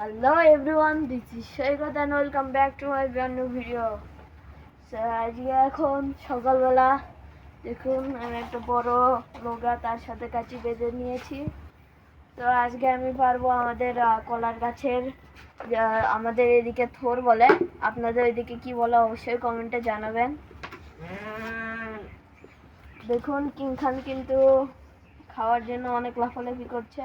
Hello everyone, this is Shaikat and welcome back to my brand new video. So আজকে এখন সকালবেলা দেখুন আমি একটা বড় নৌকা তার সাথে কাচি বেঁধে নিয়েছি। তো আজকে আমি পারব আমাদের কলার গাছের আমাদের এদিকে থোর বলে। আপনাদের এদিকে কি বলে অবশ্যই কমেন্টে জানাবেন। দেখুন কিং খান কিন্তু খাওয়ার জন্য অনেক লাফালাফি করছে।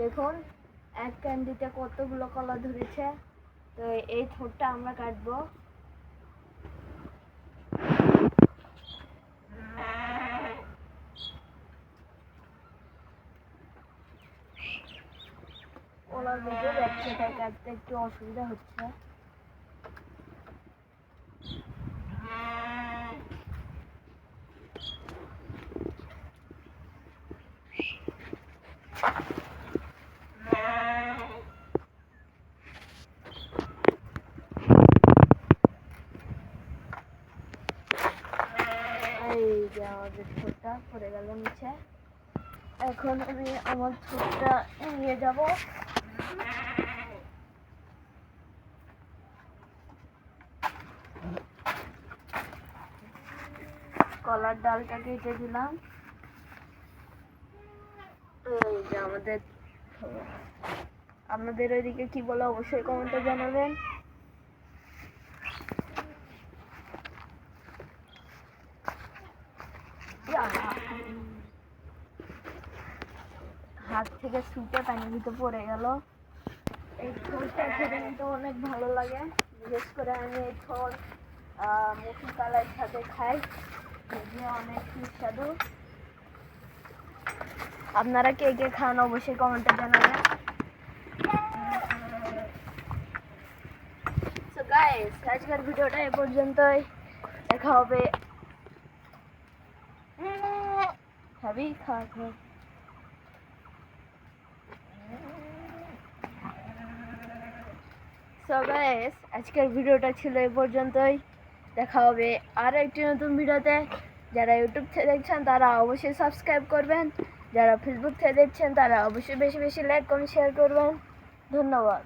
দেখুন, এক ক্যান্ডিতে কতগুলো কলা ধরেছে। তো এই ঠোঁটটা আমরা কাটবো। কলার মধ্যে তাই কাটতে একটু অসুবিধা হচ্ছে। এই যে আমাদের থোরটা পড়ে গেল নিচে। এখন আমি আমার থোরটা নিয়ে যাব। কলার ডালটা কেটে দিলাম। এই যে আমাদের আপনাদের ওইদিকে কি বলে অবশ্যই কমেন্টে জানাবেন। হাত থেকে ছুটে পানির ভিতরে পড়ে গেল এই থোরটা খেতে কিন্তু অনেক ভালো লাগে বিশেষ করে আমি এই থোর মুখি কালার সাথে খাই যে অনেক সুস্বাদু আপনারা কে কে খান অবশ্যই কমেন্টে জানাবেন আজকের ভিডিওটা এ পর্যন্তই দেখা হবে খাবি খাওয়া খাওয়া সো আজকের ভিডিওটা ছিল এই পর্যন্তই। দেখা হবে আর একটি নতুন ভিডিওতে। যারা ইউটিউব থেকে দেখছেন, তারা অবশ্যই সাবস্ক্রাইব করবেন। যারা ফেসবুক থেকে দেখছেন, তারা অবশ্যই বেশি বেশি লাইক কমেন্ট শেয়ার করবেন। ধন্যবাদ।